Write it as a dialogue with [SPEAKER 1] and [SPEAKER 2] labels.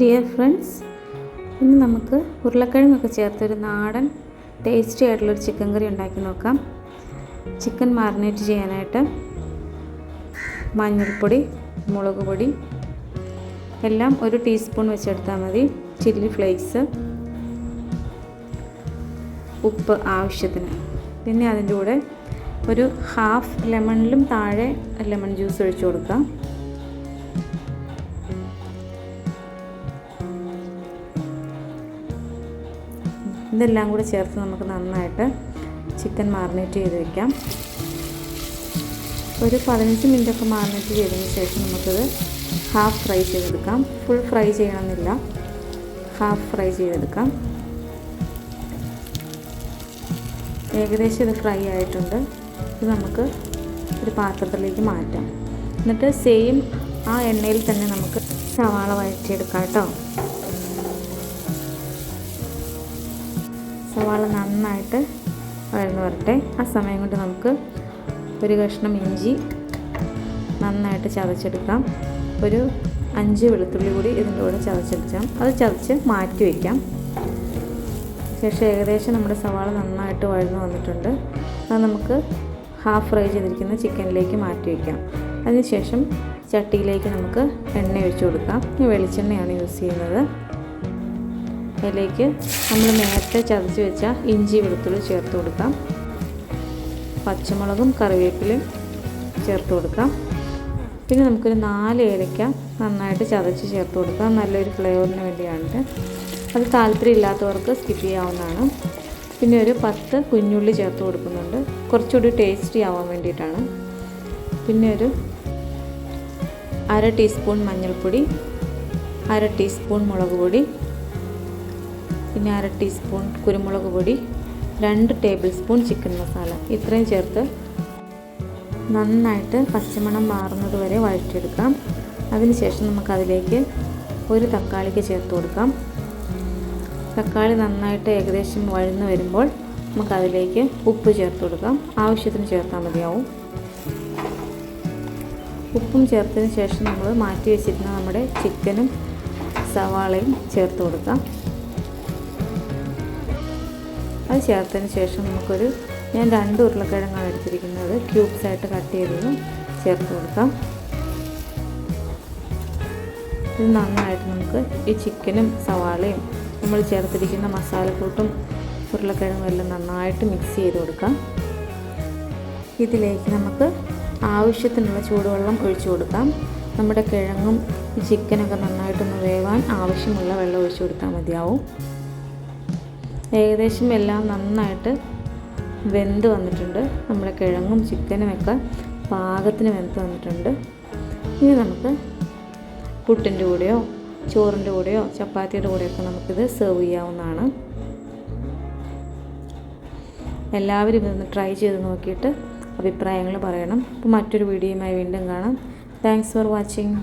[SPEAKER 1] Dear friends ഇന്ന് നമുക്ക് ഉരുളക്കിഴങ്ങൊക്കെ ചേർത്തൊരു നാടൻ ടേസ്റ്റി ആയിട്ടുള്ളൊരു ചിക്കൻ കറി ഉണ്ടാക്കി നോക്കാം. ചിക്കൻ മാറിനേറ്റ് ചെയ്യാനായിട്ട് മഞ്ഞൾപ്പൊടി മുളക് പൊടി എല്ലാം ഒരു ടീസ്പൂൺ വെച്ചെടുത്താൽ മതി. ചില്ലി ഫ്ലേക്സ് ഉപ്പ് ആവശ്യത്തിന്. പിന്നെ അതിന്റെ കൂടെ ഒരു ഹാഫ് ലെമണിലും താഴെ ലെമൺ ജ്യൂസ് ഒഴിച്ചു കൊടുക്കാം. ഇതെല്ലാം കൂടി ചേർത്ത് നമുക്ക് നന്നായിട്ട് ചിക്കൻ മാറിനേറ്റ് ചെയ്ത് വെക്കാം. ഒരു പതിനഞ്ച് മിനിറ്റൊക്കെ മാറിനേറ്റ് ചെയ്തതിന് ശേഷം നമുക്കത് ഹാഫ് ഫ്രൈ ചെയ്തെടുക്കാം. ഫുൾ ഫ്രൈ ചെയ്യണമെന്നില്ല. ഹാഫ് ഫ്രൈ ചെയ്തെടുക്കാം. ഏകദേശം ഇത് ഫ്രൈ ആയിട്ടുണ്ട്. ഇത് നമുക്ക് ഒരു പാത്രത്തിലേക്ക് മാറ്റാം. എന്നിട്ട് സെയിം ആ എണ്ണയിൽ തന്നെ നമുക്ക് സവാള വഴറ്റിയെടുക്കാം കേട്ടോ. സവാള നന്നായിട്ട് വഴന്ന് വരട്ടെ. ആ സമയം കൊണ്ട് നമുക്ക് ഒരു കഷ്ണം ഇഞ്ചി നന്നായിട്ട് ചതച്ചെടുക്കാം. ഒരു അഞ്ച് വെളുത്തുള്ളി കൂടി ഇതിന്റെ കൂടെ ചതച്ചെടുക്കാം. അത് ചതച്ച് മാറ്റി വയ്ക്കാം. ശേഷം ഏകദേശം നമ്മുടെ സവാള നന്നായിട്ട് വഴന്ന് വന്നിട്ടുണ്ട്. അത് നമുക്ക് ഹാഫ് ഫ്രൈ ചെയ്തിരിക്കുന്ന ചിക്കനിലേക്ക് മാറ്റി വയ്ക്കാം. അതിനുശേഷം ചട്ടിയിലേക്ക് നമുക്ക് എണ്ണ ഒഴിച്ചു കൊടുക്കാം. വെളിച്ചെണ്ണയാണ് യൂസ് ചെയ്യുന്നത്. അതിലേക്ക് നമ്മൾ നേരത്തെ ചതച്ച് വെച്ച ഇഞ്ചി വെളുത്തുള്ളി ചേർത്ത് കൊടുക്കാം. പച്ചമുളകും കറിവേപ്പിലയും ചേർത്ത് കൊടുക്കാം. പിന്നെ നമുക്കൊരു നാല് ഏലക്ക നന്നായിട്ട് ചതച്ച് ചേർത്ത് കൊടുക്കാം. നല്ലൊരു ഫ്ലേവറിന് വേണ്ടിയാണ് അത് താല്പര്യമില്ലാത്തവർക്ക് സ്കിപ്പ് ചെയ്യാവുന്നതാണ്. പിന്നെ ഒരു പത്ത് കുഞ്ഞുള്ളി ചേർത്ത് കൊടുക്കുന്നുണ്ട്. കുറച്ചുകൂടി ടേസ്റ്റി ആവാൻ വേണ്ടിയിട്ടാണ്. പിന്നെ ഒരു അര ടീസ്പൂൺ മഞ്ഞൾപ്പൊടി അര ടീസ്പൂൺ മുളക് പൊടി പിന്നെ അര ടീസ്പൂൺ കുരുമുളക് പൊടി രണ്ട് ടേബിൾ സ്പൂൺ ചിക്കൻ മസാല ഇത്രയും ചേർത്ത് നന്നായിട്ട് പച്ചമണം മാറുന്നത് വരെ വഴറ്റിയെടുക്കാം. അതിനുശേഷം നമുക്കതിലേക്ക് ഒരു തക്കാളിക്ക് ചേർത്ത് കൊടുക്കാം. തക്കാളി നന്നായിട്ട് ഏകദേശം വഴന്ന് വരുമ്പോൾ നമുക്കതിലേക്ക് ഉപ്പ് ചേർത്ത് കൊടുക്കാം. ആവശ്യത്തിന് ചേർത്താൽ മതിയാവും. ഉപ്പും ചേർത്തതിന് ശേഷം നമ്മൾ മാറ്റി വെച്ചിരുന്ന നമ്മുടെ ചിക്കനും സവാളയും ചേർത്ത് കൊടുക്കാം. അത് ചേർത്തതിന് ശേഷം നമുക്കൊരു ഞാൻ രണ്ട് ഉരുളക്കിഴങ്ങാണ് എടുത്തിരിക്കുന്നത്. ക്യൂബ്സ് ആയിട്ട് കട്ട് ചെയ്തത് ചേർത്ത് കൊടുക്കാം. ഇത് നന്നായിട്ട് നമുക്ക് ഈ ചിക്കനും സവാളയും നമ്മൾ ചേർത്തിരിക്കുന്ന മസാലക്കൂട്ടും ഉരുളക്കിഴങ്ങും എല്ലാം നന്നായിട്ട് മിക്സ് ചെയ്ത് കൊടുക്കാം. ഇതിലേക്ക് നമുക്ക് ആവശ്യത്തിനുള്ള ചൂടുവെള്ളം ഒഴിച്ചു കൊടുക്കാം. നമ്മുടെ കിഴങ്ങും ചിക്കനൊക്കെ നന്നായിട്ടൊന്ന് വേവാൻ ആവശ്യമുള്ള വെള്ളം ഒഴിച്ചു കൊടുത്താൽ മതിയാവും. ഏകദേശം എല്ലാം നന്നായിട്ട് വെന്ത് വന്നിട്ടുണ്ട്. നമ്മുടെ കിഴങ്ങും ചിക്കനും ഒക്കെ പാകത്തിന് വെന്ത് വന്നിട്ടുണ്ട്. ഇനി നമുക്ക് പുട്ടിന്റെ കൂടെയോ ചോറിന്റെ കൂടെയോ ചപ്പാത്തിയുടെ കൂടെയൊക്കെ നമുക്കിത് സെർവ് ചെയ്യാവുന്നതാണ്. എല്ലാവരും ഇതൊന്ന് ട്രൈ ചെയ്ത് നോക്കിയിട്ട് അഭിപ്രായങ്ങൾ പറയണം. അപ്പോൾ മറ്റൊരു വീഡിയോയുമായി വീണ്ടും കാണാം. Thanks for watching